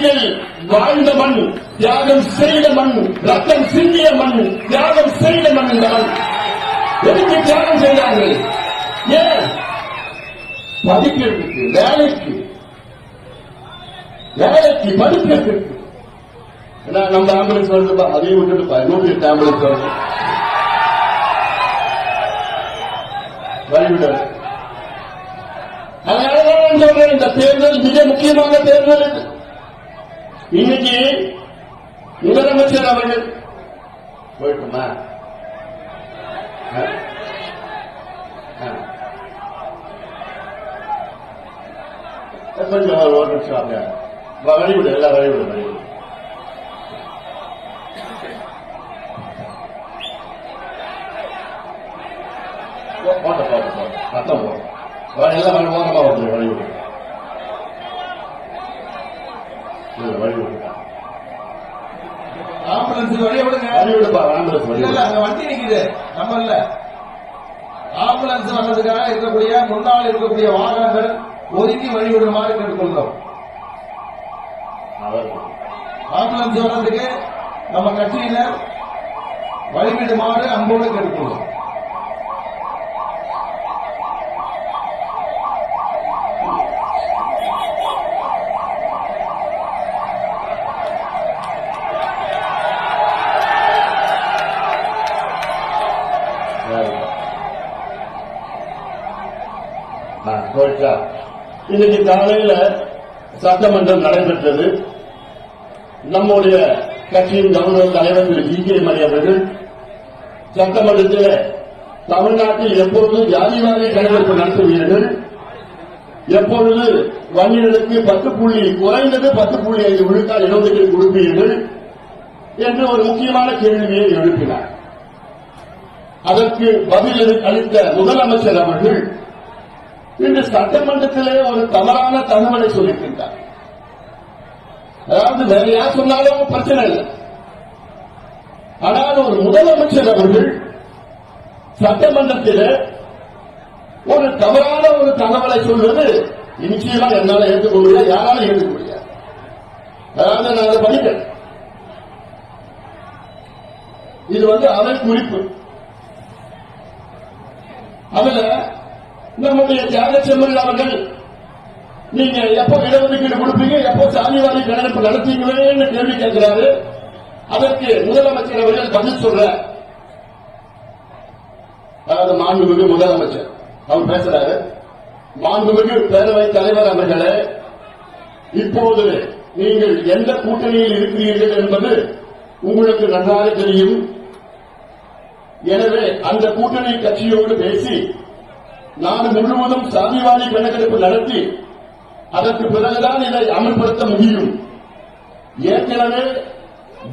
தியாகிகள் வாழ்ந்த மண் தியாகம் செய்த மண் ரத்தம் சிந்திய மண் தியாகம் செய்த மண் இந்த மண் எதுக்கு தியாகம் செய்தார்கள்? ஏன்? படிக்கிறதுக்கு வேலைக்கு. வேலைக்கு படிக்கிறதுக்கு. ஏன்னா நம்ம ஆம்புலன்ஸ் வருதுப்பா அதையும் விட்டுட்டுப்பா நூற்றி எட்டு ஆம்புலன்ஸ் வருது. வழிவிடாது அதனாலதான் நான் சொல்றேன் இந்த தேர்தல் மிக முக்கியமான தேர்தல் இது. இன்னைக்கு முதலமைச்சர் அவர்கள் போயிட்டுமா? கொஞ்சம் ஒரு நிமிஷம் அப்படியே வழிவிடு எல்லாம் வழிவிடு வழிவிடு போ- போட்ட போட்ட போட்ட ரத்தம் போடும் எல்லாம் வழி ஓரமா வந்து வழிவிடு இல்ல வழிவிடு ஆம்புலன்ஸ் வழிய விடுங்க வழிவிடுப்பா ஆம்புலன்ஸ் இல்ல அங்க வண்டி நிக்குது. நம்ம இல்ல. ஆம்புலன்ஸ் வர்றதுக்காக இருக்கக்கூடிய முன்னால் இருக்கக்கூடிய வாகனங்கள் ஒதுக்கி வழி விடுமாறு கேட்டுக்கொள்கிறோம் ஆம்புலன்ஸ் வர்றதுக்கு நம்ம கட்சியினர் வழிவிடுமாறு அன்போடு கேட்டுக்கொள்கிறோம். ஆ, இன்னைக்கு காலையில சட்டமன்றம் நடைபெற்றது. நம்முடைய கட்சியின் கவர்னர் தலைவர் திரு ஜி கே மணி அவர்கள் சட்டமன்றத்தில் தமிழ்நாட்டில் எப்பொழுது ஜாதிவாரி கணக்கெடுப்பு நடத்துவீர்கள்? எப்பொழுது வங்கிகளுக்கு பத்து புள்ளி குறைந்தது பத்து புள்ளி ஐந்து விழுக்கால் இடஒதுக்கீடு கொடுப்பீர்கள்? என்று ஒரு முக்கியமான கேள்வியை எழுப்பினார். அதற்கு பதில் அளித்த முதலமைச்சர் அவர்கள் இன்று சட்டமன்றத்திலே ஒரு தவறான தகவலை சொல்லியிருக்கின்றார் அதாவது வேற யார் சொன்னாலும் பிரச்சனை இல்லை. ஆனால் ஒரு முதலமைச்சர் அவர்கள் சட்டமன்றத்தில் ஒரு தவறான ஒரு தகவலை சொல்வது நிச்சயமா என்னால ஏற்றுக்கொள்ள முடியாது யாராலும் ஏற்றுக்க முடியாது அதாவது நான் அதை படிக்கிறேன் இது வந்து அவை குறிப்பு. அதுல நம்முடைய தியாகச்செம்மல் அவர்கள் நீங்க எப்போ இடஒதுக்கீடு கொடுப்பீங்க எப்போ சாமிவாரி கணக்கு நடத்தீங்களேன்னு கேள்வி கேட்கிறாரு. அதற்கு முதலமைச்சர் அவர்கள் பதில் சொல்ற. அதாவது மாண்புமிகு முதலமைச்சர் அவர் பேசுறாரு. மாண்புமிகு பேரவை தலைவர் அவர்களே இப்போது நீங்கள் எந்த கூட்டணியில் இருக்கிறீர்கள் என்பது உங்களுக்கு நன்றாக தெரியும். எனவே அந்த கூட்டணி கட்சியோடு பேசி நாடு முழுவதும் சாதிவாரி கணக்கெடுப்பு நடத்தி அதற்கு பிறகுதான் இதை அமல்படுத்த முடியும். ஏற்கனவே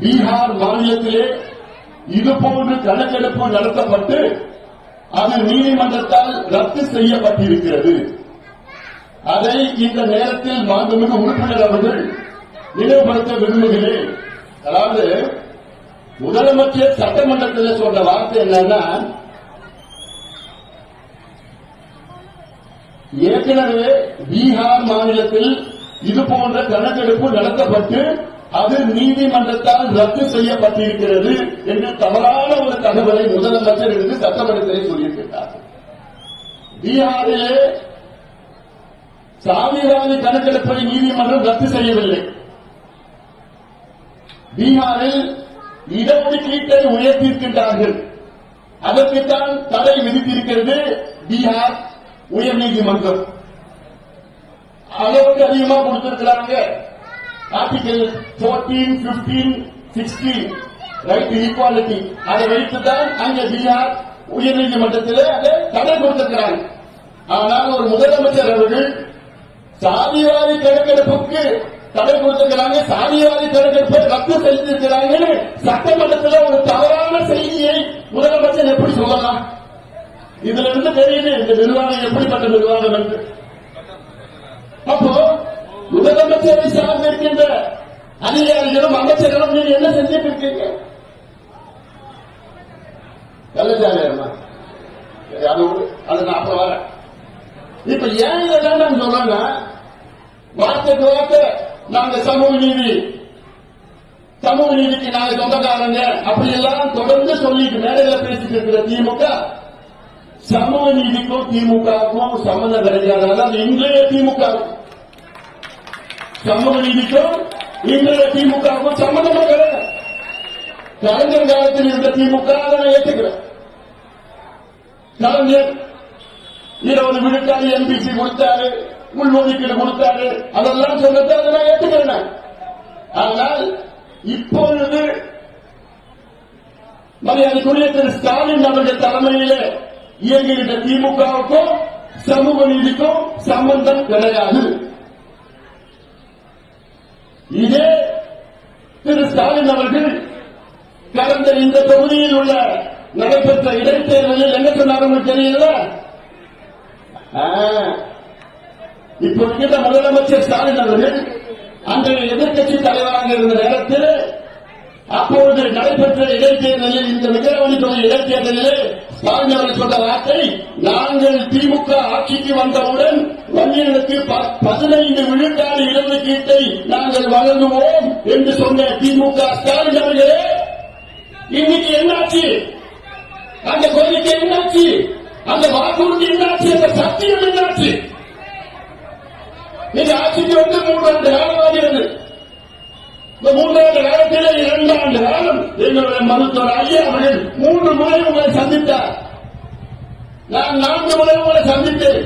பீகார் மாநிலத்திலே இதுபோன்று கணக்கெடுப்பு நடத்தப்பட்டு அது நீதிமன்றத்தால் ரத்து செய்யப்பட்டிருக்கிறது. அதை இந்த நேரத்தில் மாண்புமிகு உறுப்பினர் அவர்கள் நினைவுபடுத்த விரும்புகிறேன். அதாவது முதலமைச்சர் சட்டமன்றத்தில் சொன்ன வார்த்தை என்னன்னா ஏற்கனவே பீகார் மாநிலத்தில் இது போன்ற கணக்கெடுப்பு நடத்தப்பட்டு அது நீதிமன்றத்தால் ரத்து செய்யப்பட்டிருக்கிறது என்று தவறான ஒரு தகவலை முதலமைச்சர் இருந்து சட்டமன்றத்திலே சொல்லியிருக்கிறார். பீகாரிலே சாதிவாதி கணக்கெடுப்பை நீதிமன்றம் ரத்து செய்யவில்லை. பீகாரில் இடஒதுக்கீட்டை உயர்த்தியிருக்கின்றார்கள். அதற்குத்தான் தடை விதித்திருக்கிறது பீகார் உயர்நீதிமன்றம். அளவுக்கு அதிகமா கொடுத்திருக்கிறாங்க. ஆர்டிகல் 14, 15, 16 ரைட் ஈக்குவாலிட்டி அதை வைத்துதான் அங்க பீகார் உயர்நீதிமன்றத்தில் அதை தடை கொடுத்திருக்கிறாங்க. ஆனால் ஒரு முதலமைச்சர் அவர்கள் சாதிவாரி கணக்கெடுப்புக்கு தடை கொடுத்திருக்கிறாங்க. சாதிவாரி கணக்கெடுப்பை ரத்து செய்திருக்கிறாங்கன்னு சட்டமன்றத்தில் ஒரு தவறான செய்தியை முதலமைச்சர் எப்படி சொல்லலாம்? இதுல இருந்து தெரியுது இந்த நிர்வாகம் எப்படிப்பட்ட நிர்வாகம் என்று. அப்போ முதலமைச்சரை சார்ந்திருக்கின்ற அதிகாரிகளும் அமைச்சர்களும் நீங்க என்ன செஞ்சிட்டு இருக்கீங்க கள்ளச்சாலையம்மா அது அது நான் அப்புறம் வரேன். இப்ப ஏன் இதெல்லாம் நான் சொல்றேன்னா வார்த்தைக்கு வார்த்தை நாங்க சமூக நீதி சமூக நீதிக்கு நாங்க சொந்தக்காரங்க அப்படி எல்லாம் தொடர்ந்து சொல்லிட்டு மேடையில பேசிட்டு இருக்கிற திமுக சமூக நீதிக்கும் திமுகவுக்கும் சம்பந்தம் கிடையாது அதாவது இன்றைய திமுக சமூக நீதிக்கும் இன்றைய திமுகவுக்கும் சம்பந்தமே கிடையாது கலைஞர் காலத்தில் இருந்த திமுக அதை நான் ஏற்றுக்கிறேன் கலைஞர் இருபது விழுக்காடு எம்பிசி கொடுத்தாரு உள்ஒதுக்கீடு கொடுத்தாரு. அதெல்லாம் சொன்னது அதை நான் ஏற்றுக்கிறேன் ஆனால் இப்பொழுது மரியாதைக்குரிய திரு ஸ்டாலின் அவர்கள் தலைமையிலே இயங்குகின்ற திமுகவுக்கும் சமூக நீதிக்கும் சம்பந்தம் கிடையாது. இதே திரு ஸ்டாலின் அவர்கள் கடந்த இந்த தொகுதியில் உள்ள நடைபெற்ற இடைத்தேர்தலில் என்ன சொன்னார் தெரியல. இப்போ இருக்கின்ற முதலமைச்சர் ஸ்டாலின் அவர்கள் அன்றைய எதிர்க்கட்சி தலைவராக இருந்த நேரத்தில் அப்பொழுது நடைபெற்ற இடைத்தேர்தலில் இந்த விக்கிரவாணி தொகுதி இடைத்தேர்தலிலே ஸ்டாலின் சொன்ன வார்த்தை நாங்கள் திமுக ஆட்சிக்கு வந்தவுடன் வன்னியர்களுக்கு ப- பதினைந்து விழுக்காடு இடஒதுக்கீட்டை நாங்கள் வழங்குவோம் என்று சொன்ன திமுக ஸ்டாலின் அவர்களே இன்னைக்கு என்னாச்சு? அந்த கோரிக்கை என்னாச்சு? அந்த வாக்குறுதி என்னாச்சு? அந்த சத்தியம் என்னாச்சு? நீங்க ஆட்சிக்கு வந்து மூன்றாண்டு காலமாகிறது. இந்த மூன்றாண்டு காலத்திலே காலம் எங்களுடைய மருத்துவர் ஐயா அவர்கள் மூன்று முறை உங்களை சந்தித்தார். நான் நான்கு முறை உங்களை சந்தித்தேன்.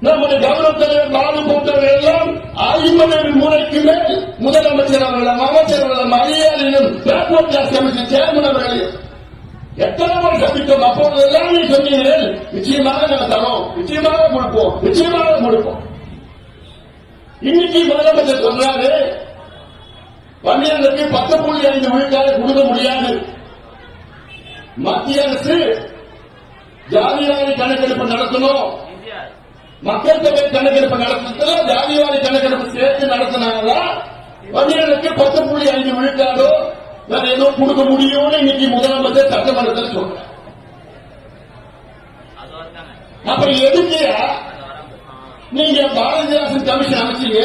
நம்முடைய கவனத்தலைவர் தலைவர் பாலு போன்றவர்கள் எல்லாம் ஐம்பது முறைக்கு மேல் முதலமைச்சர் அவர்களும் அமைச்சர்களும் அதிகாரிகளும் பேக்வர்ட் கிளாஸ் கமிட்டி சேர்மன் அவர்கள் எத்தனை முறை சந்தித்தோம்? அப்பொழுதெல்லாம் நீ சொன்னீர்கள் நிச்சயமாக நாங்கள் தரோம். நிச்சயமாக கொடுப்போம். நிச்சயமாக கொடுப்போம். இன்னைக்கு முதலமைச்சர் சொல்றாரு வன்னியர்களுக்கு பத்து புள்ளி ஐந்து விழுக்காடு கொடுக்க முடியாது. மத்திய அரசு ஜாதிவாரி கணக்கெடுப்பு நடத்தணும். மக்கள் தொகை கணக்கெடுப்பு நடத்தினா ஜாதிவாரி கணக்கெடுப்பு சேர்த்து நடத்தினாங்களா? வன்னியர்களுக்கு பத்து புள்ளி ஐந்து விழுக்காடோ வேற ஏதோ கொடுக்க முடியும்னு இன்னைக்கு முதலமைச்சர் சட்டமன்றத்தில் சொல்றார். அப்ப எதுக்கு நீங்க பாரதிதாசன் கமிஷன் அமைச்சீங்க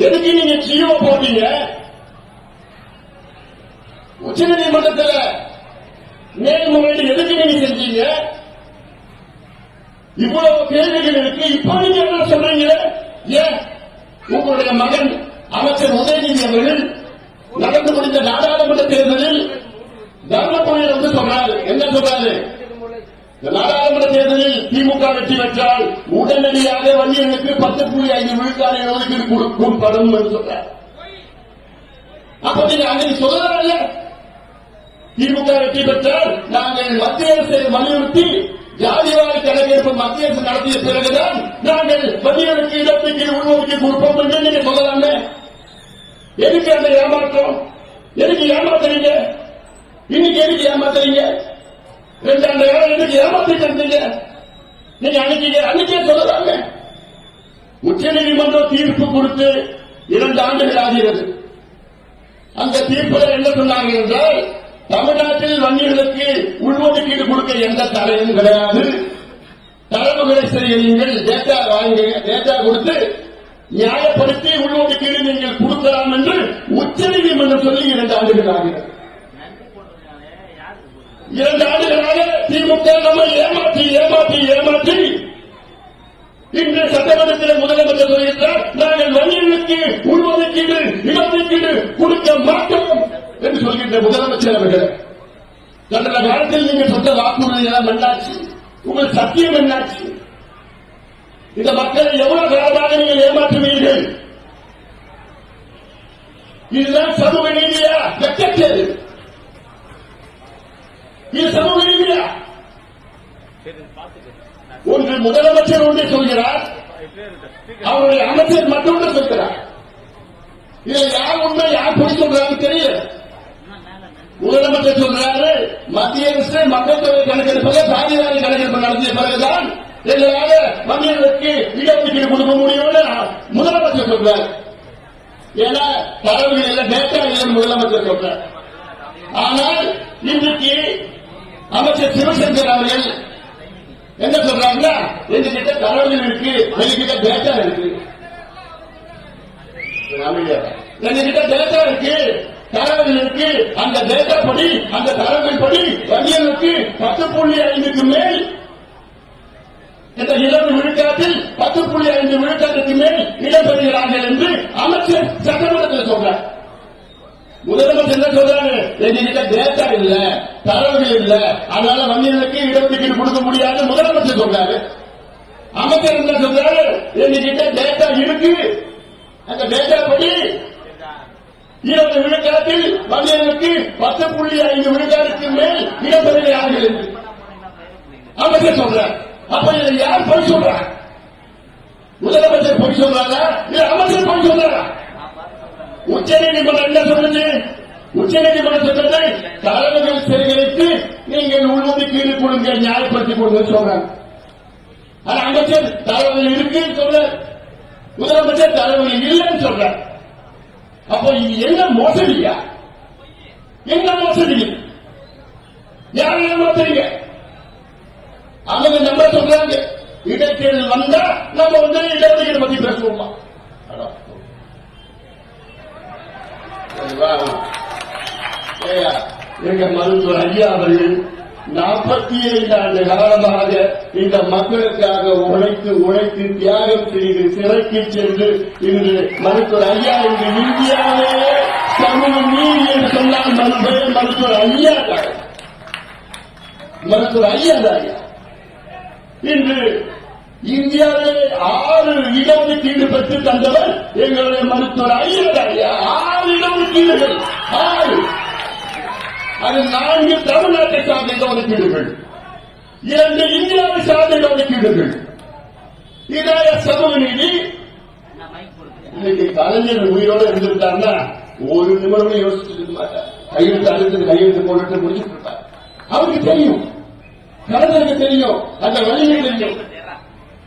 எதுக்கு நீங்க ஜியோ போட்டீங்க? உச்ச நீதிமன்றத்தில் மேல்முறையீடு எதுக்கு நீங்க செஞ்சீங்க? இவ்வளவு கேள்விகள் இருக்கு. இப்ப நீங்க என்ன சொல்றீங்க? ஏன்? உங்களுடைய மகன் அமைச்சர் உதயநிதி அவர்கள் நடந்து முடிந்த நாடாளுமன்ற தேர்தலில் தர்மபுரியில் வந்து சொன்னாரு என்ன சொன்னாரு நாடாளுமன்ற தேர்தலில் திமுக வெற்றி பெற்றால் உடனடியாக வன்னியர்களுக்கு பத்து புள்ளி ஐந்து விழுக்காடு ஒதுக்கீடு கொடுக்கும் படும் என்று சொல்றார். அப்ப நீங்க அன்னைக்கு சொல்லல திமுக வெற்றி பெற்றால் நாங்கள் மத்திய அரசை வலியுறுத்தி ஜாதிவாரி கணக்கெடுப்பு மத்திய அரசு நடத்திய பிறகுதான் நாங்கள் வன்னியர்களுக்கு இடஒதுக்கீடு உள்ஒதுக்கீடு கொடுப்போம் என்று நீங்க சொல்லலாமே எதுக்கு அந்த ஏமாற்றம்? எதுக்கு ஏமாத்துறீங்க? இன்னைக்கு எதுக்கு ஏமாத்துறீங்க? ரெண்டு அந்த இடம் எதுக்கு ஏமாத்திட்டு இருந்தீங்க நீங்க அன்னைக்கு அன்னைக்கே சொல்லுறாங்க உச்ச நீதிமன்றம் தீர்ப்பு கொடுத்து இரண்டு ஆண்டுகள் ஆகிறது அந்த தீர்ப்பில் என்ன சொன்னாங்க என்றால் தமிழ்நாட்டில் வன்னியர்களுக்கு உள்ஒதுக்கீடு கொடுக்க எந்த தடையும் கிடையாது. தரவுகளை செய்யுங்கள் டேட்டா வாங்க டேட்டா கொடுத்து நியாயப்படுத்தி உள்ஒதுக்கீடு நீங்கள் கொடுக்கலாம் என்று உச்சநீதிமன்றம் சொல்லி இரண்டு ஆண்டுகள் ஆகிறது இரண்டு ஆண்டுகளாக திமுக நம்மை ஏமாற்றி ஏமாற்றி ஏமாற்றி இன்று சட்டமன்றத்தில் முதலமைச்சர் சொல்கிறார் நாங்கள் வன்னியர்களுக்கு உள்ஒதுக்கீடு இடஒதுக்கீடு கொடுக்க மாட்டோம் என்று சொல்கின்ற முதலமைச்சர் அவர்கள். கடந்த காலத்தில் நீங்கள் சொன்ன வாக்குறுதி எல்லாம் என்னாச்சு? உங்கள் சத்தியம் என்னாச்சு? இந்த மக்களை எவ்வளவு காலமாக நீங்கள் ஏமாற்றுவீர்கள்? இதுதான் சமூக நீதியா? வெக்கத்தேது நீ சமூக நீதியா ஒன்று முதலமைச்சர் ஒன்று சொல்கிறார். அவருடைய அமைச்சர் மற்றொன்று சொல்கிறார். இதில் யார் உண்மை யார் பொய் சொல்றாங்க தெரியல. முதலமைச்சர் சொல்றாரு மத்திய அரசு மக்கள் தொகை கணக்கெடுப்பதை சாதிவாரி கணக்கெடுப்பு நடத்திய பிறகுதான் எங்களால வன்னியர்களுக்கு இடஒதுக்கீடு கொடுக்க முடியும்னு முதலமைச்சர் சொல்றாரு. ஏன்னா தரவுகள் எல்லாம் டேட்டா இல்லைன்னு முதலமைச்சர் சொல்றார். ஆனால் இன்றைக்கு அமைச்சர் சிவசங்கர் அவர்கள் என்ன சொல்றாங்கன்னா எங்ககிட்ட தரவுகள் இருக்கு எங்ககிட்ட டேட்டா இருக்கு. எங்ககிட்ட டேட்டா இருக்கு தரவுகள் இருக்கு அந்த டேட்டா படி அந்த தரவுகள் படி வங்கியனுக்கு பத்து புள்ளி ஐந்துக்கு மேல் இந்த இருபது விழுக்காட்டில் பத்து புள்ளி ஐந்து விழுக்காட்டுக்கு மேல் இடம்பெறுகிறார்கள் என்று அமைச்சர் சட்டமன்றத்தில் சொல்றார். முதலமைச்சர் என்ன சொல்றாங்க எங்ககிட்ட டேட்டா இல்ல தரவுகள் இல்ல. அதனால வங்கிகளுக்கு இடஒதுக்கீடு கொடுக்க முடியாது முதலமைச்சர் சொல்றாரு. அமைச்சர் என்ன சொல்றாரு? என்கிட்ட டேட்டா இருக்கு. அந்த டேட்டா படி இருபது விழுக்காட்டில் வங்கிகளுக்கு பத்து புள்ளி ஐந்து விழுக்காட்டுக்கு மேல் இடம்பெறுகிறார்கள் இருக்கு? அமைச்சர் சொல்றார். அப்ப இதை யார் பொய் சொல்றாங்க முதலமைச்சர் பொய் சொல்றாங்க இல்ல அமைச்சர் பொய் சொல்றாங்க உச்ச நீதிமன்றம் என்ன சொல்லுது உச்சநீதிமன்றத்தை நீதிமன்றம் சொல்றது தரவுகள் சேகரித்து நீங்கள் உள்ஒதுக்கீடு கொடுங்க நியாயப்படுத்தி கொடுங்க சொல்றாங்க ஆனா அமைச்சர் தரவுகள் இருக்குன்னு சொல்ற முதலமைச்சர் தரவுகள் இல்லைன்னு சொல்ற அப்போ இது என்ன மோசடியா? என்ன மோசடி? யார் ஏமாத்துறீங்க அவங்க நம்ம சொல்றாங்க. இடைத்தேர்தல் வந்தா நம்ம வந்து இடஒதுக்கீடு பத்தி பேசுவோமா? எங்க மருத்துவர் ஐயா அவர்கள் நாற்பத்தி ஐந்து ஆண்டு காலமாக இந்த மக்களுக்காக உழைத்து உழைத்து தியாகம் செய்து சிறைக்கு சென்று இன்று மருத்துவர் ஐயா இன்று இந்தியாவே சமூக நீதி என்று சொன்னால் மருத்துவர் மருத்துவர் ஐயா தான். மருத்துவர் ஐயா தான் இன்று இந்தியாவிலே ஆறு இடஒதுக்கீடு பெற்று தந்தவர் எங்களுடைய மருத்துவர் ஐயர் ஐயா. ஆறு இடஒதுக்கீடுகள் ஆறு. அது நான்கு தமிழ்நாட்டை சார்ந்த இடஒதுக்கீடுகள் இரண்டு இந்தியாவை சார்ந்த இடஒதுக்கீடுகள் இதாய சமூக நீதி. இன்னைக்கு கலைஞர் உயிரோட இருந்திருந்தாருன்னா ஒரு நிமிடம் யோசிச்சிருக்க மாட்டார். கையெழுத்து அழுத்து கையெழுத்து போட்டு முடிச்சுட்டு இருப்பார். அவருக்கு தெரியும். கலைஞருக்கு தெரியும். அந்த வழியை தெரியும்.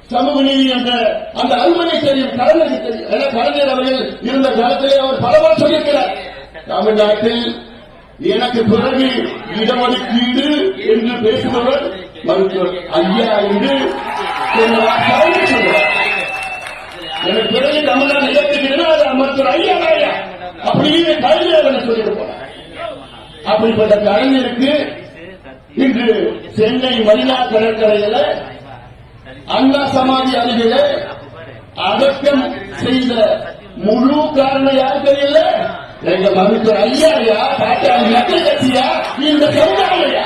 சமூக நீதி என்ற அந்த அருமனை தெரியும். கலைஞருக்கு தெரியும். ஏன்னா கலைஞர் அவர்கள் இருந்த காலத்திலே அவர் பலவாறு சொல்லியிருக்கிறார். தமிழ்நாட்டில் எனக்கு பிறகு இடஒதுக்கீடு என்று பேசுபவர் மருத்துவர் ஐயா என்று எனக்கு பிறகு தமிழ்நாடு இடஒதுக்கீடுனா மருத்துவர் ஐயா ஐயா அப்படின்னு கலைஞர் சொல்லியிருப்பார். அப்படிப்பட்ட கலைஞருக்கு இன்று சென்னை மரினா கடற்கரையில அண்ணா சமாதி அருகில அடக்கம் செய்த முழு காரணம் யாரு தெரியல எங்க மருத்துவர் ஐயாயா பாட்டாளி மக்கள் கட்சியா? இந்த சமுதாயமையா?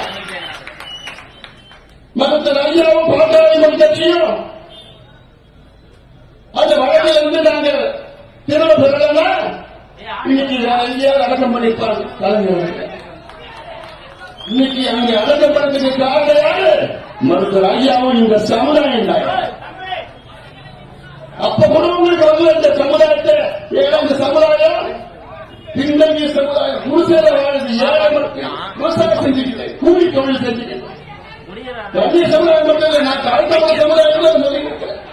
மருத்துவர் ஐயாவும் பாட்டாளி மக்கள் கட்சியும். அந்த வழக்கில் இருந்து நாங்கள் திரும்ப பெறலன்னா இன்னைக்கு ஐயா அடக்கம் பண்ணிருப்பாங்க கலைஞர் இன்னைக்கு அங்க அடக்கம் பண்ணதுக்கு காரணம் யாரு? மருத்துவர் ஐயாவும் இந்த சமுதாயம் தான். அப்ப கூட உங்களுக்கு வரல இந்த சமுதாயத்தை ஏன் இந்த சமுதாயம்? பின்னங்கிய சமுதாயம் குடிசையில வாழ்ந்து ஏழை மக்கள் விவசாயம் செஞ்சுக்கிட்டு கூலி தொழில் செஞ்சுக்கிட்டு வங்கிய சமுதாயம் மட்டும் இல்லை நான் தாழ்த்தப்பட்ட சமுதாயம் தான் சொல்லிட்டு இருக்கிறேன்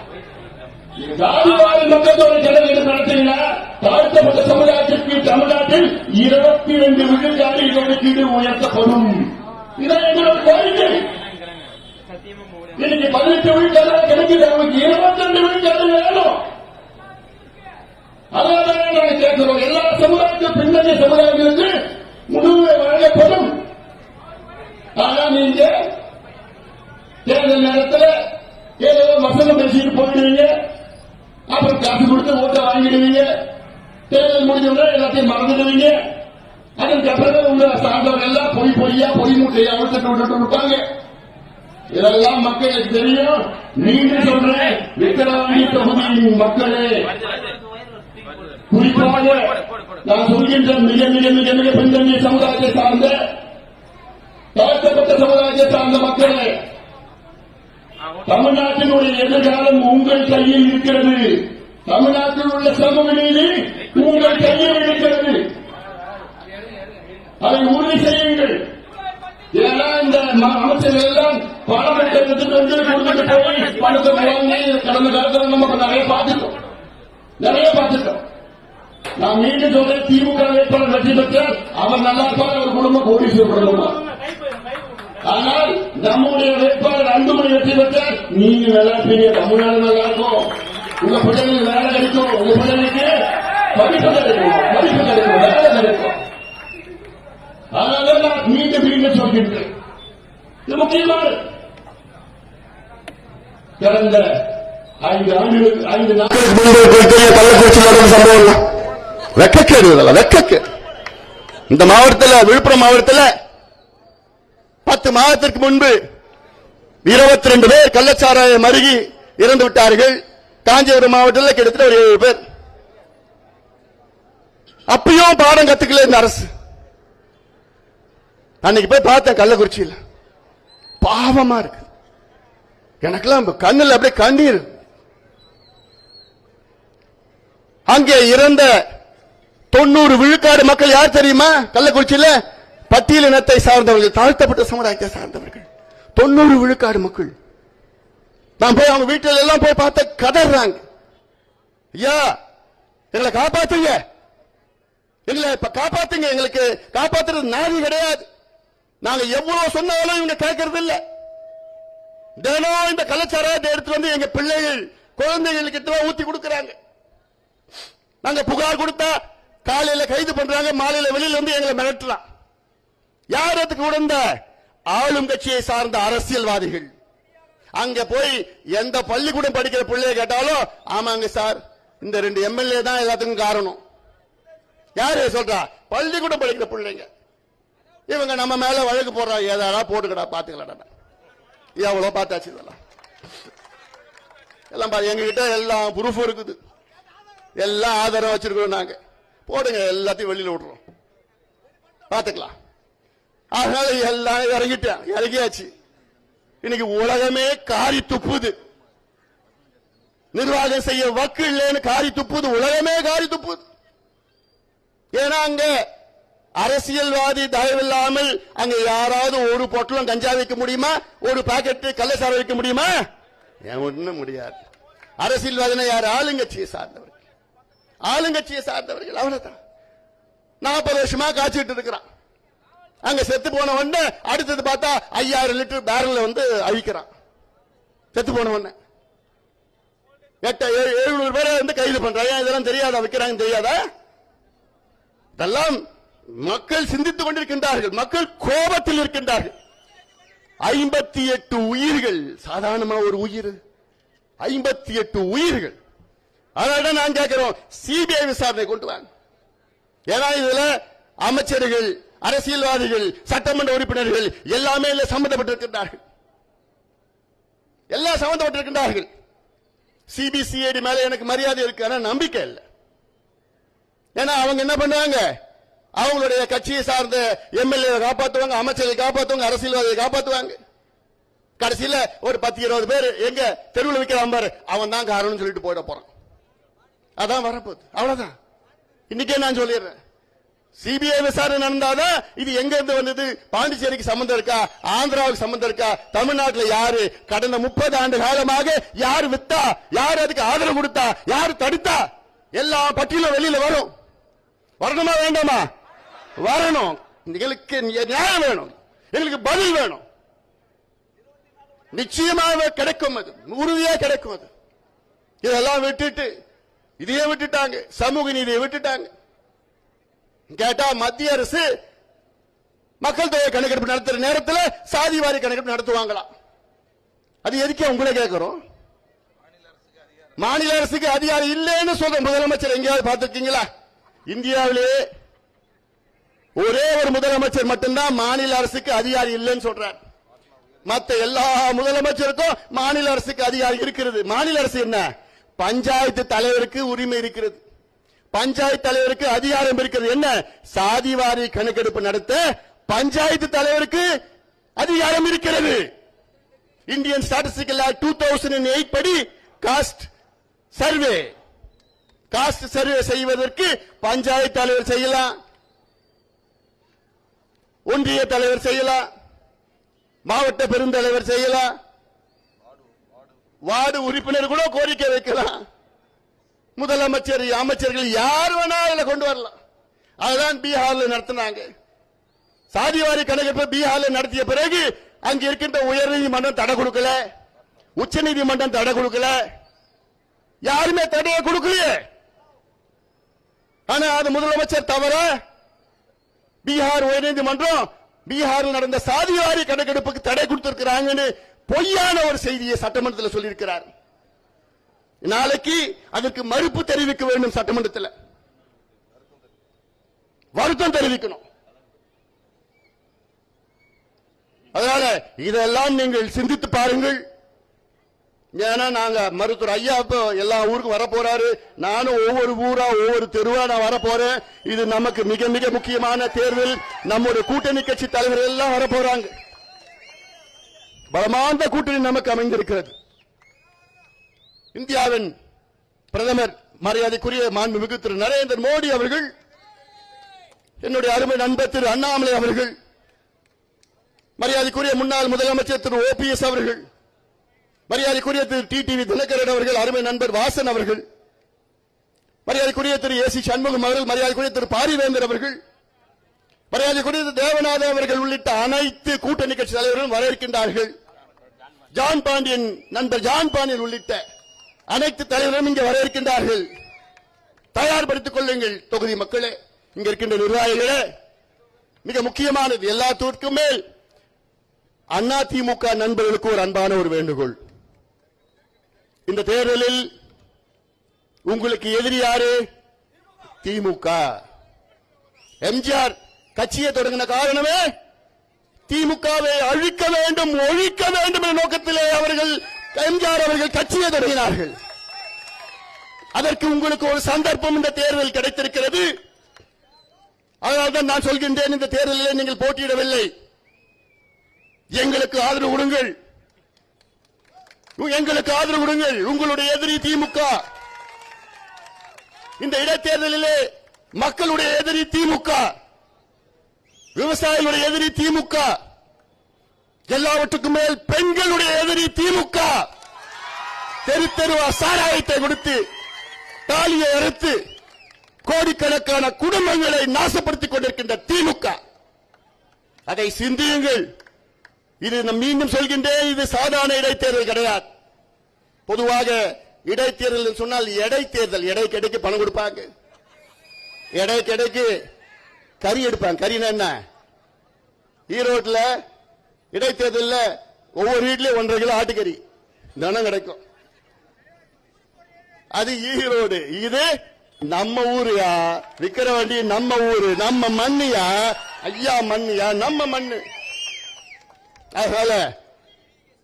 ஜாதிவாரி மக்கள் தொகை கணக்கெடுப்பு நடத்தினா தாழ்த்தப்பட்ட சமுதாயத்திற்கு தமிழ்நாட்டில் இருபத்தி ரெண்டு விழுக்காடு இடஒதுக்கீடு உயர்த்தப்படும். இதான் எங்களோட கோரிக்கை. இன்னைக்கு பதினெட்டு விழுக்காடு கிடைக்குது அவங்களுக்கு இருபத்தி ரெண்டு விழுக்காடு வேணும். அதனால நாங்கள் கேட்கிறோம் எல்லா சமுதாயத்தில் பின்னணிய சமுதாயங்களுக்கு முன்னுரிமை வழங்கப்படும். ஆனா நீங்க தேர்தல் நேரத்தில் ஏதோ வசனம் பேசிட்டு போயிடுவீங்க. அப்புறம் காசு கொடுத்து ஓட்டை வாங்கிடுவீங்க. தேர்தல் முடிஞ்சவங்க எல்லாத்தையும் மறந்துடுவீங்க. அதற்கு அப்புறம் உங்க சார்ந்தவங்க எல்லாம் பொய் பொய்யா பொய் மூட்டையா அழுத்தட்டு விட்டுட்டு இருப்பாங்க. இதெல்லாம் மக்களுக்கு தெரியும். நீங்க சொல்ற விக்கிரவாணி தொகுதியின் மக்களே குறிப்பாக நான் சொல்கின்ற மிக மிக மிக மிக பின்னணிய சமுதாயத்தை சார்ந்த தாழ்த்தப்பட்ட சமுதாயத்தை சார்ந்த மக்களே தமிழ்நாட்டினுடைய எதிர்காலம் உங்கள் கையில் இருக்கிறது? தமிழ்நாட்டில் உள்ள சமூக நீதி உங்கள் கையில் இருக்கிறது. அதை உறுதி செய்யுங்கள். ஏன்னா இந்த ம- அமைச்சர்கள் எல்லாம் பணம் எடுத்துட்டு வந்து கொடுத்துட்டு போய் பணத்தை கடந்த காலத்தில் நம்ம நிறைய பார்த்துட்டோம். நிறைய பார்த்துட்டோம். நான் மீண்டும் சொல்றேன் திமுக வேட்பாளர் வெற்றி பெற்றால் அவர் நல்லா இருப்பார் அவர் குடும்பம் கோடீஸ்வரர் குடும்பம்? ஆனால் நம்முடைய வேட்பாளர் அன்புமணி வெற்றி பெற்றால் நீங்க நல்லா இருப்பீங்க தமிழ்நாடு நல்லா இருக்கும். உங்க பிள்ளைங்களுக்கு வேலை கிடைக்கும் உங்க பிள்ளைங்களுக்கு படிப்பு கிடைக்கும் படிப்பு கிடைக்கும் வேலை கிடைக்கும். அதனால நான் மீண்டும் மீண்டும் சொல்கின்றேன். இது முக்கியமானது கடந்த ஐந்து ஆண்டுகளுக்கு ஐந்து நாட்களுக்கு முன்பு கள்ளக்குறிச்சி நடந்த சம்பவம். வெக்கக்கேடு இதெல்லாம் இந்த மாவட்டத்தில் விழுப்புரம் மாவட்டத்தில் பத்து மாதத்திற்கு முன்பு இருபத்தி ரெண்டு பேர் கள்ளச்சாராயம் அருகி இறந்து விட்டார்கள். காஞ்சிபுரம் மாவட்டத்தில் கிட்டத்தட்ட ஒரு ஏழு பேர். அப்பயும் பாடம் கத்துக்கல இந்த அரசு. அன்னைக்கு போய் பார்த்தேன் கள்ளக்குறிச்சியில். பாவமா இருக்கு. எனக்கெல்லாம் கண்ணில் அப்படியே கண்ணீர். அங்கே இறந்த தொண்ணூறு விழுக்காடு மக்கள் யார் தெரியுமா? கள்ளக்குறிச்சியில பட்டியல் இனத்தை சார்ந்தவர்கள் தாழ்த்தப்பட்ட சமுதாயத்தை சார்ந்தவர்கள். தொண்ணூறு விழுக்காடு மக்கள். நான் போய் அவங்க வீட்டில் எல்லாம் போய் பார்த்த கதறாங்க. ஐயா எங்களை காப்பாத்துங்க. எங்களை இப்ப காப்பாத்துங்க. எங்களுக்கு காப்பாத்துறது நாதி கிடையாது. நாங்க எவ்வளவு சொன்னாலும் இவங்க கேட்கறது இல்ல. தினம் இந்த கலாச்சாரத்தை எடுத்து வந்து எங்க பிள்ளைகள் குழந்தைகள் கிட்ட ஊத்தி கொடுக்கறாங்க. நாங்க புகார் கொடுத்தா காலையில கைது பண்றாங்க மாலையில வெளியில வந்து எங்களை மிரட்டலாம் யார் அதுக்கு உடந்த? ஆளும் கட்சியை சார்ந்த அரசியல்வாதிகள். அங்க போய் எந்த பள்ளிக்கூடம் படிக்கிற பிள்ளைய கேட்டாலும் ஆமாங்க சார் இந்த ரெண்டு எம்எல்ஏ தான் எல்லாத்துக்கும் காரணம். யாரு சொல்றா? பள்ளிக்கூடம் படிக்கிற பிள்ளைங்க. இவங்க நம்ம மேல வழக்கு போடுறாங்க ஏதாடா போட்டுக்கடா பாத்துக்கலாடா எவ்வளவு பார்த்தாச்சு இதெல்லாம்? எல்லாம் பாரு எங்க எல்லாம் ப்ரூஃபும் இருக்குது. எல்லாம் ஆதாரம் வச்சிருக்கிறோம் நாங்க. போடுங்க எல்லாத்தையும் வெளியில விடுறோம் பார்த்துக்கலாம். அதனால எல்லாம் இறங்கிட்டேன். இறங்கியாச்சு. இன்னைக்கு உலகமே காரி துப்புது. நிர்வாகம் செய்ய வக்கு இல்லைன்னு காரி துப்புது. உலகமே காரி துப்புது. ஏன்னா அங்க அரசியல்வாதி தயவில்லாமல் அங்க யாராவது ஒரு பொட்டலம் கஞ்சா வைக்க முடியுமா? ஒரு பாக்கெட் கள்ளசாரம் வைக்க முடியுமா? ஏன் முடியாது. அரசியல்வாதினா யார்? ஆளுங்கட்சியை சார்ந்தவர். ஆளுங்கட்சியை சார்ந்தவர்கள் அவ்வளவுதான். நாற்பது வருஷமா காய்ச்சிட்டு இருக்கிறான். அங்க செத்து போன உடனே அடுத்தது பார்த்தா ஐயாயிரம் லிட்டர் பேரல்ல வந்து அழிக்கிறான் செத்து போன உடனே. எட்ட எழுநூறு பேரை வந்து கைது பண்றாங்க இதெல்லாம் தெரியாதா? வைக்கிறாங்க தெரியாதா? இதெல்லாம் மக்கள் சிந்தித்துக் கொண்டிருக்கின்றார்கள். மக்கள் கோபத்தில் இருக்கின்றார்கள். ஐம்பத்தி எட்டு உயிர்கள் சாதாரணமா ஒரு உயிர். ஐம்பத்தி எட்டு உயிர்கள். அதனால நான் கேட்கிறோம் சிபிஐ விசாரணை கொண்டு வாங்க. ஏன்னா இதுல அமைச்சர்கள் அரசியல்வாதிகள் சட்டமன்ற உறுப்பினர்கள் எல்லாமே இதுல சம்பந்தப்பட்டிருக்கின்றார்கள் எல்லாம் சம்பந்தப்பட்டிருக்கின்றார்கள் சிபிசிஐடி மேல எனக்கு மரியாதை இருக்கு ஆனா நம்பிக்கை இல்லை. ஏன்னா அவங்க என்ன பண்ணுவாங்க அவங்களுடைய கட்சியை சார்ந்த எம்எல்ஏ காப்பாற்றுவாங்க அமைச்சரை காப்பாற்றுவாங்க அரசியல்வாதியை காப்பாற்றுவாங்க கடைசியில் ஒரு பத்து இருபது பேர் எங்க தெருவில் விற்கிறான் பாரு அவன் தான் காரணம்னு சொல்லிட்டு போயிட போறான். அதான் வரப்போகுது. அவ்வளவுதான். இன்னைக்கே நான் சொல்லிடுறேன். சிபிஐ விசாரணை நடந்தாதான் இது எங்க இருந்து வந்தது? பாண்டிச்சேரிக்கு சம்பந்தம் இருக்கா? ஆந்திராவுக்கு சம்பந்தம் இருக்கா? தமிழ்நாட்டுல யாரு? கடந்த முப்பது ஆண்டு காலமாக யார் வித்தா? யார் அதுக்கு ஆதரவு கொடுத்தா? யார் தடுத்தா? எல்லா பட்டியலும் வெளியில வரும். வரணுமா வேண்டாமா? வரணும். எங்களுக்கு நியாயம் வேணும். எங்களுக்கு பதில் வேணும். நிச்சயமாக கிடைக்கும் அது. உறுதியா கிடைக்கும் அது. இதெல்லாம் விட்டுட்டு இதையே விட்டுட்டாங்க. சமூக நீதியை விட்டுட்டாங்க. கேட்டா மத்திய அரசு மக்கள் தொகை கணக்கெடுப்பு நடத்துற நேரத்தில் சாதிவாரி கணக்கெடுப்பு நடத்துவாங்களாம் அது எதுக்கே உங்களை கேட்கிறோம் மாநில அரசுக்கு அதிகாரம் இல்லைன்னு சொல்ற முதலமைச்சர் எங்கேயாவது பார்த்திருக்கீங்களா? இந்தியாவிலே ஒரே ஒரு முதலமைச்சர் மட்டும்தான் மாநில அரசுக்கு அதிகாரம் இல்லைன்னு சொல்றார். மற்ற எல்லா முதலமைச்சருக்கும் மாநில அரசுக்கு அதிகாரம் இருக்கிறது. மாநில அரசு என்ன? பஞ்சாயத்து தலைவருக்கு உரிமை இருக்கிறது. பஞ்சாயத்து தலைவருக்கு அதிகாரம் இருக்கிறது. என்ன? சாதிவாரி கணக்கெடுப்பு நடத்த பஞ்சாயத்து தலைவருக்கு அதிகாரம் இருக்கிறது. Indian statistical act two thousand eight படி காஸ்ட் சர்வே காஸ்ட் சர்வே செய்வதற்கு பஞ்சாயத்து தலைவர் செய்யலாம். ஒன்றிய தலைவர் செய்யலாம். மாவட்ட பெருந்தலைவர் செய்யலாம். வார்டு உறுப்பினர் கூட கோரிக்கை வைக்கலாம். முதலமைச்சர் அமைச்சர்கள் யார் வேணா இதுல கொண்டு வரலாம். அதுதான் பீகார்ல நடத்தினாங்க. சாதிவாரி கணக்கெடுப்பு பீகார்ல நடத்திய பிறகு அங்க இருக்கின்ற உயர்நீதிமன்றம் தடை கொடுக்கல. உச்ச நீதிமன்றம் தடை கொடுக்கல. யாருமே தடையை கொடுக்கலையே. ஆனா அது முதலமைச்சர் தவற பீகார் உயர்நீதிமன்றம் பீகாரில் நடந்த சாதிவாரி கணக்கெடுப்புக்கு தடை கொடுத்திருக்கிறாங்கன்னு பொய்யான ஒரு செய்தியை சட்டமன்றத்தில் சொல்லியிருக்கிறார். நாளைக்கு அதற்கு மறுப்பு தெரிவிக்க வேண்டும் சட்டமன்றத்தில். வருத்தம் தெரிவிக்கணும். அதனால இதெல்லாம் நீங்கள் சிந்தித்து பாருங்கள். ஏன்னா நாங்க மருத்துவர் ஐயா இப்போ எல்லா ஊருக்கும் வர போறாரு நானும் ஒவ்வொரு ஊரா ஒவ்வொரு தெருவா நான் வர போறேன் இது நமக்கு மிக மிக முக்கியமான தேர்தல் நம்முடைய கூட்டணி கட்சி தலைவர்கள் எல்லாம் வர போறாங்க பலமான கூட்டணி நமக்கு அமைந்திருக்கிறது. இந்தியாவின் பிரதமர் மரியாதைக்குரிய மாண்புமிகு திரு நரேந்திர மோடி அவர்கள் என்னுடைய அருமை நண்பர் திரு அண்ணாமலை அவர்கள் மரியாதைக்குரிய முன்னாள் முதலமைச்சர் திரு ஓபிஎஸ் அவர்கள் மரியாதைக்குரிய திரு டிடிவி தினகரன் அவர்கள் அருமை நண்பர் வாசன் அவர்கள் மரியாதைக்குரிய திரு ஏசி சண்முகம் அவர்கள் மரியாதைக்குரிய திரு பாரிவேந்தர் அவர்கள் மரியாதைக்குரிய தேவநாதன் அவர்கள் உள்ளிட்ட அனைத்து கூட்டணி கட்சி தலைவர்களும் வரவேற்கின்றார்கள். ஜான் பாண்டியன் நண்பர் ஜான் பாண்டியன் உள்ளிட்ட அனைத்து தலைவரும் இங்கே வரவேற்கின்றார்கள் தயார்படுத்திக் கொள்ளுங்கள் தொகுதி மக்களே. இங்க இருக்கின்ற நிர்வாகிகளே மிக முக்கியமானது எல்லாத்திற்கும் மேல் அண்ணா திமுக நண்பர்களுக்கு ஒரு அன்பான ஒரு வேண்டுகோள். இந்த தேர்தலில் உங்களுக்கு எதிரி யாரு? திமுக. எம்ஜிஆர். கட்சியை தொடங்கின காரணமே திமுகவை அழிக்க வேண்டும் ஒழிக்க வேண்டும் என்ற நோக்கத்திலே அவர்கள் எம்ஜிஆர் அவர்கள் கட்சியை தொடங்கினார்கள். அதற்கு உங்களுக்கு ஒரு சந்தர்ப்பம் இந்த தேர்தல் கிடைத்திருக்கிறது. அதனால்தான் நான் சொல்கின்றேன் இந்த தேர்தலில் நீங்கள் போட்டியிடவில்லை. எங்களுக்கு ஆதரவு கொடுங்கள். எங்களுக்கு ஆதரவு கொடுங்கள். உங்களுடைய எதிரி திமுக. இந்த இடைத்தேர்தலிலே மக்களுடைய எதிரி திமுக. விவசாயிகளுடைய எதிரி திமுக. எல்லாவற்றுக்கும் மேல் பெண்களுடைய எதிரி திமுக. தெரு தெருவா சாராயத்தை கொடுத்து தாலியை அறுத்து கோடிக்கணக்கான குடும்பங்களை நாசப்படுத்திக் கொண்டிருக்கின்ற திமுக. அதை சிந்தியுங்கள். இது மீண்டும் சொல்கின்றேன் இது சாதாரண இடைத்தேர்தல் கிடையாது. பொதுவாக இடைத்தேர்தல் சொன்னால் இடைத்தேர்தல் எடை கிடைக்கு பணம் கொடுப்பாங்க. எடை கிடைக்கு கறி எடுப்பாங்க கறினா என்ன? ஈரோட்டில் இடைத்தேர்தலில் ஒவ்வொரு வீட்லயும் ஒன்றரை கிலோ ஆட்டுக்கறி. தினம் கிடைக்கும். அது ஈரோடு. இது நம்ம ஊருயா? விக்கிரவாண்டி நம்ம ஊரு. நம்ம மண்ணியா? ஐயா மண்ணியா? நம்ம மண்ணு. அதனால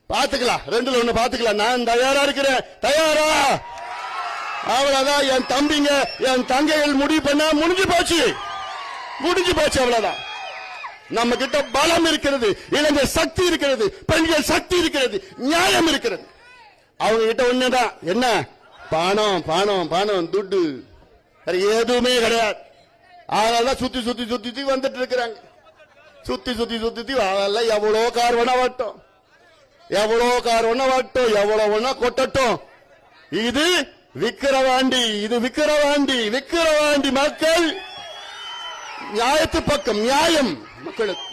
பாத்துக்கலாம். ரெண்டுல ஒண்ணு பாத்துக்கலாம். நான் தயாரா இருக்கிறேன். தயாரா? அவ்வளவுதான். என் தம்பிங்க என் தங்கைகள் முடிவு பண்ண முடிஞ்சு போச்சு. முடிஞ்சு போச்சு அவ்வளவுதான். நம்ம கிட்ட பலம் இருக்கிறது இளைஞர் சக்தி இருக்கிறது பெண்கள் சக்தி இருக்கிறது நியாயம் இருக்கிறது. அவங்க கிட்ட ஒண்ணுதான். என்ன? பணம் பணம் பணம் துட்டு. வேற எதுவுமே கிடையாது. அதனாலதான் சுத்தி சுத்தி சுத்தி வந்துட்டு இருக்கிறாங்க. சுத்தி சுத்தி சுத்தி அதெல்லாம் எவ்வளோ கார் வேணா வரட்டும் எவ்வளோ கார் வேணா வரட்டும் எவ்வளோ வேணா கொட்டட்டும். இது விக்கிரவாண்டி இது விக்கிரவாண்டி விக்கிரவாண்டி மக்கள் நியாயத்து பக்கம் நியாயம் மக்களுக்கு.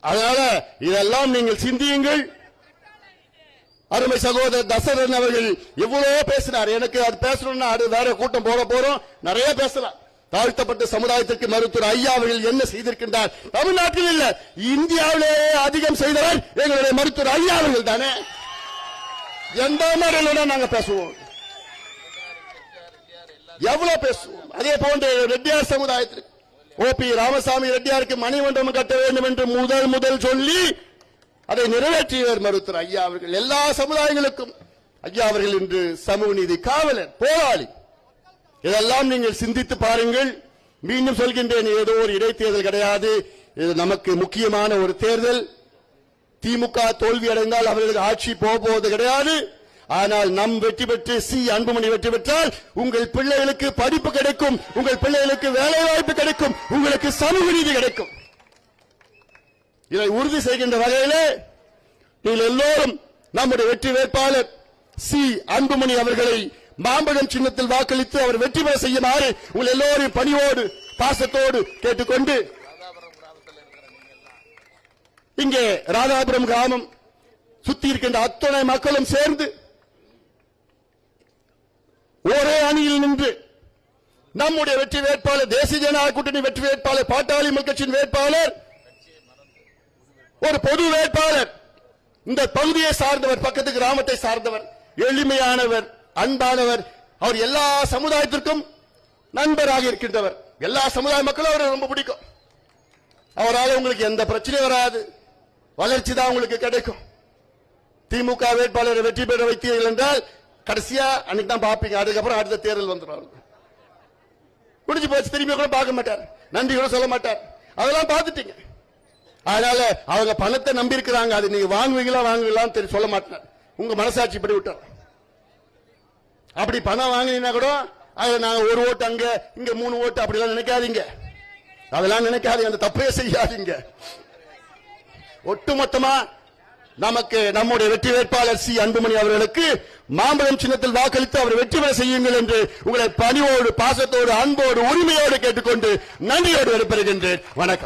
அதனால இதெல்லாம் நீங்கள் சிந்தியுங்கள். அருமை சகோதரர் தசரன் அவர்கள் எவ்வளவோ பேசினார். எனக்கு அது பேசணும்னா அது வேற கூட்டம் போட போறோம். நிறைய பேசலாம். தாழ்த்தப்பட்ட சமுதாயத்திற்கு மருத்துவர் ஐயா அவர்கள் என்ன செய்திருக்கின்றார்? தமிழ்நாட்டில் இல்ல இந்தியாவிலேயே அதிகம் செய்தவர் எங்களுடைய மருத்துவர் ஐயா அவர்கள் தானே. எந்த மாதிரில நாங்க பேசுவோம்? எவ்வளவு பேசுவோம் அதே போன்ற ரெட்டியார் சமுதாயத்திற்கு. ஓபி ராமசாமி ரெட்டியாருக்கு மணிமண்டபம் கட்ட வேண்டும் என்று முதல் முதல் சொல்லி அதை நிறைவேற்றியவர் மருத்துவர் ஐயா அவர்கள். எல்லா சமுதாயங்களுக்கும் ஐயா அவர்கள் இன்று சமூக நீதி காவலர் போராளி. இதெல்லாம் நீங்கள் சிந்தித்து பாருங்கள். மீண்டும் சொல்கின்றேன் ஏதோ ஒரு இடைத்தேர்தல் கிடையாது. இது நமக்கு முக்கியமான ஒரு தேர்தல். திமுக தோல்வி அடைந்தால் அவர்களுக்கு ஆட்சி போக போவது கிடையாது. ஆனால் நம் வெற்றி பெற்று சி அன்புமணி வெற்றி பெற்றால் உங்கள் பிள்ளைகளுக்கு படிப்பு கிடைக்கும் உங்கள் பிள்ளைகளுக்கு வேலை வாய்ப்பு கிடைக்கும் உங்களுக்கு சமூக நீதி கிடைக்கும். இதை உறுதி செய்கின்ற வகையிலே நீங்கள் எல்லோரும் நம்முடைய வெற்றி வேட்பாளர் சி அன்புமணி அவர்களை மாம்பழம் சின்னத்தில் வாக்களித்து அவர் வெற்றி பெற செய்யுமாறு உங்கள் எல்லோரையும் பணிவோடு பாசத்தோடு கேட்டுக்கொண்டு இங்கே ராதாபுரம் கிராமம் சுத்தி இருக்கின்ற அத்தனை மக்களும் சேர்ந்து ஒரே அணியில் நின்று நம்முடைய வெற்றி வேட்பாளர் தேசிய ஜனநாயக கூட்டணி வெற்றி வேட்பாளர் பாட்டாளி கட்சியின் வேட்பாளர் ஒரு பொது வேட்பாளர். இந்த பகுதியை சார்ந்தவர் பக்கத்து கிராமத்தை சார்ந்தவர் எளிமையானவர் அன்பானவர் அவர் எல்லா சமுதாயத்திற்கும் நண்பராக இருக்கின்றவர். எல்லா சமுதாய மக்களும் அவரை ரொம்ப பிடிக்கும். அவரால் உங்களுக்கு எந்த பிரச்சனையும் வராது. வளர்ச்சி தான் உங்களுக்கு கிடைக்கும். திமுக வேட்பாளரை வெற்றி பெற வைத்தீர்கள் என்றால் கடைசியா அன்னைக்கு தான் பாப்பீங்க. அதுக்கப்புறம் அடுத்த தேர்தல் வந்துடும். முடிஞ்சு போச்சு. திரும்பி கூட பார்க்க மாட்டார். நன்றி கூட சொல்ல மாட்டார். அதெல்லாம் பார்த்துட்டீங்க. அதனால அவங்க பணத்தை நம்பி இருக்கிறாங்க அது நீங்க வாங்குவீங்களா வாங்குவீங்களான்னு தெரிய சொல்ல மாட்டார். உங்க மனசாட்சி இப்படி விட்டார் அப்படி பணம் வாங்கினீங்கன்னா கூட அதுல நாங்க ஒரு ஓட்டு அங்க இங்க மூணு ஓட்டு அப்படிலாம் நினைக்காதீங்க. அதெல்லாம் நினைக்காதீங்க. அந்த தப்பே செய்யாதீங்க. ஒட்டுமொத்தமா நமக்கு நம்முடைய வெற்றி வேட்பாளர் சி. அன்புமணி அவர்களுக்கு மாம்பழம் சின்னத்தில் வாக்களித்து அவர் வெற்றி பெற செய்யுங்கள் என்று உங்களை பணிவோடு பாசத்தோடு அன்போடு உரிமையோடு கேட்டுக்கொண்டு நன்றியோடு விடைபெறுகின்றேன். வணக்கம்.